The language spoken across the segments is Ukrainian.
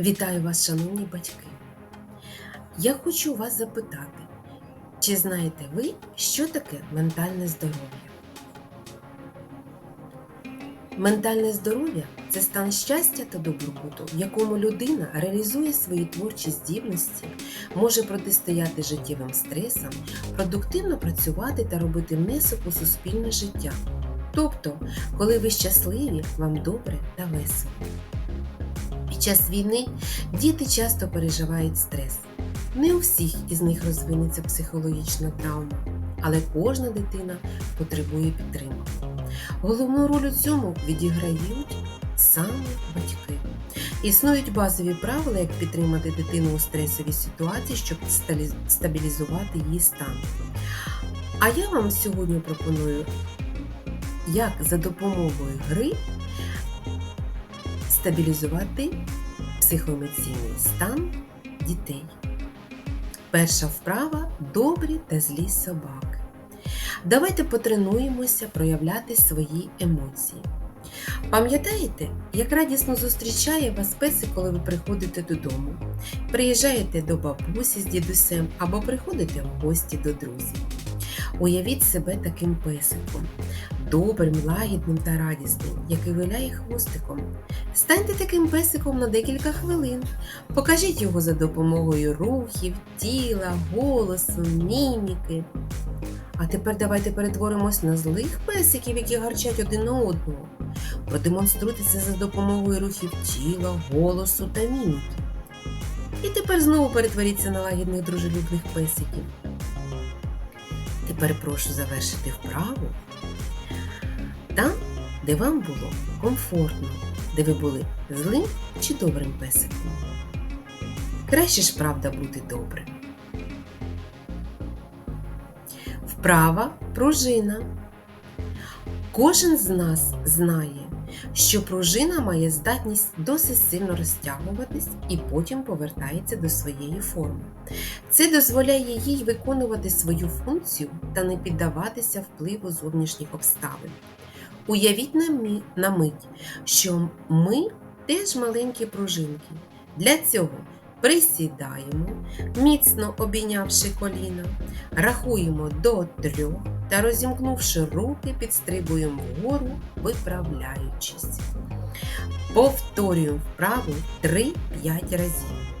Вітаю вас, шановні батьки. Я хочу вас запитати, чи знаєте ви, що таке ментальне здоров'я? Ментальне здоров'я це стан щастя та добробуту, в якому людина реалізує свої творчі здібності, може протистояти життєвим стресам, продуктивно працювати та робити внесок у суспільне життя. Тобто, коли ви щасливі, вам добре та весело. Час війни діти часто переживають стрес. Не у всіх із них розвинеться психологічна травма, але кожна дитина потребує підтримки. Головну роль у цьому відіграють саме батьки. Існують базові правила, як підтримати дитину у стресовій ситуації, щоб стабілізувати її стан. А я вам сьогодні пропоную, як за допомогою гри стабілізувати психоемоційний стан дітей. Перша вправа добрі та злі собаки. Давайте потренуємося проявляти свої емоції. Пам'ятаєте, як радісно зустрічає вас песик, коли ви приходите додому? Приїжджаєте до бабусі з дідусем або приходите в гості до друзів. Уявіть себе таким песиком, добрим, лагідним та радісним, який виляє хвостиком. Станьте таким песиком на декілька хвилин. Покажіть його за допомогою рухів, тіла, голосу, міміки. А тепер давайте перетворимось на злих песиків, які гарчать один на одного. Продемонструйте це за допомогою рухів тіла, голосу та міміки. І тепер знову перетворіться на лагідних дружелюбних песиків. Тепер прошу завершити вправу там, де вам було комфортно, де ви були злим чи добрим песиком. Краще ж правда бути добрим. Вправа пружина. Кожен з нас знає, що пружина має здатність досить сильно розтягуватись і потім повертається до своєї форми. Це дозволяє їй виконувати свою функцію та не піддаватися впливу зовнішніх обставин. Уявіть на, мить, що ми теж маленькі пружинки. Для цього присідаємо, міцно обійнявши коліна, рахуємо до трьох та, розімкнувши руки, підстрибуємо вгору, виправляючись. Повторюємо вправу 3-5 разів.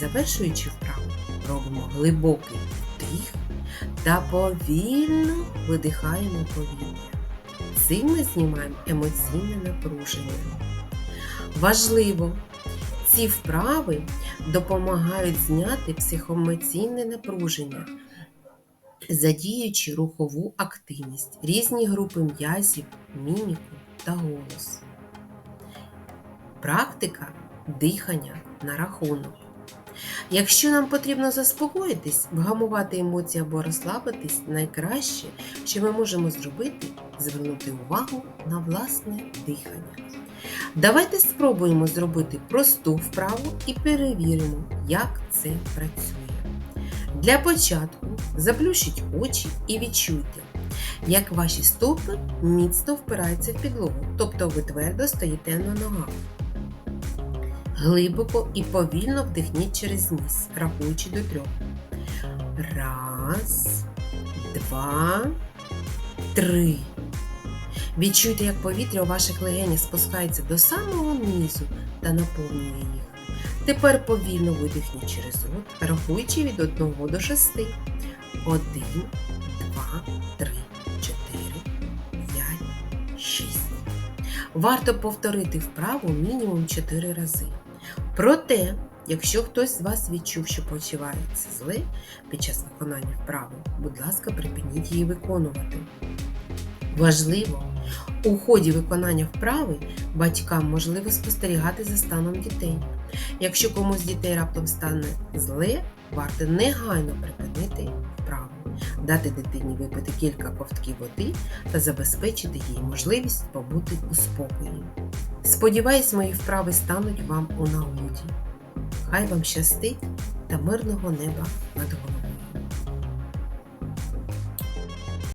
Завершуючи вправу, робимо глибокий вдих та повільно видихаємо повітря. Цим ми знімаємо емоційне напруження. Важливо, ці вправи допомагають зняти психоемоційне напруження, задіючи рухову активність, різні групи м'язів, міміку та голос. Практика дихання на рахунок. Якщо нам потрібно заспокоїтись, вгамувати емоції або розслабитись, найкраще, що ми можемо зробити, звернути увагу на власне дихання. Давайте спробуємо зробити просту вправу і перевіримо, як це працює. Для початку заплющіть очі і відчуйте, як ваші стопи міцно впираються в підлогу, тобто ви твердо стоїте на ногах. Глибоко і повільно вдихніть через ніс, рахуючи до трьох. Раз, два, три. Відчуйте, як повітря у ваших легенях спускається до самого низу та наповнює їх. Тепер повільно видихніть через рот, рахуючи від 1 до 6. 1, 2, 3, 4, 5, 6. Варто повторити вправу мінімум 4 рази. Проте, якщо хтось з вас відчув, що почувається зле під час виконання вправи, будь ласка, припиніть її виконувати. Важливо, у ході виконання вправи батькам можливо спостерігати за станом дітей. Якщо комусь з дітей раптом стане зле, варто негайно припинити вправу, дати дитині випити кілька ковтків води та забезпечити їй можливість побути у спокої. Сподіваюсь, мої вправи стануть вам у нагоді. Хай вам щастить та мирного неба над головою.